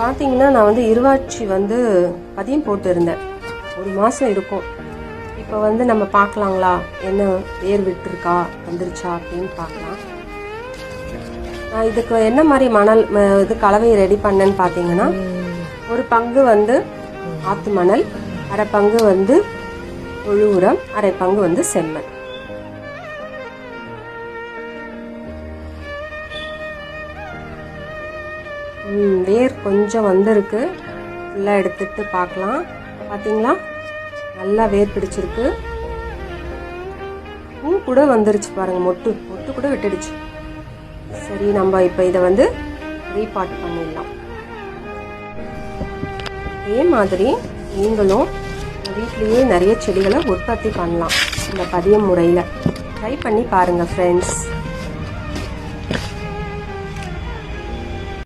பார்த்தீங்கன்னா நான் வந்து இருவாட்சி வந்து பதியம் போட்டு இருந்தேன் ஒரு மாதம் இருக்கும். இப்போ வந்து நம்ம பார்க்கலாங்களா என்ன வேர் விட்டுருக்கா? வந்துருச்சா? அப்படின்னு பார்க்கலாம் நான் இதுக்கு என்ன மாதிரி மணல் இது கலவையை ரெடி பண்ணேன்னு பார்த்தீங்கன்னா ஒரு பங்கு வந்து ஆத்து மணல் அரை பங்கு வந்து புழு உரம் அரை பங்கு வந்து செம்மண். வேர் கொஞ்சம் வந்திருக்கு. ஃபுல்லாக எடுத்துட்டு பார்க்கலாம் பார்த்தீங்களா நல்லா வேர் பிடிச்சிருக்கு. பூ கூட வந்துருச்சு பாருங்கள் மொட்டு. மொட்டு கூட விட்டுடுச்சு. சரி நம்ம இப்போ இதை வந்து ரீபாட் பண்ணிடலாம். அதே மாதிரி நீங்களும் வீட்லேயே நிறைய செடிகளை உற்பத்தி பண்ணலாம். இந்த பதியம் முறையில். ட்ரை பண்ணி பாருங்கள் ஃப்ரெண்ட்ஸ்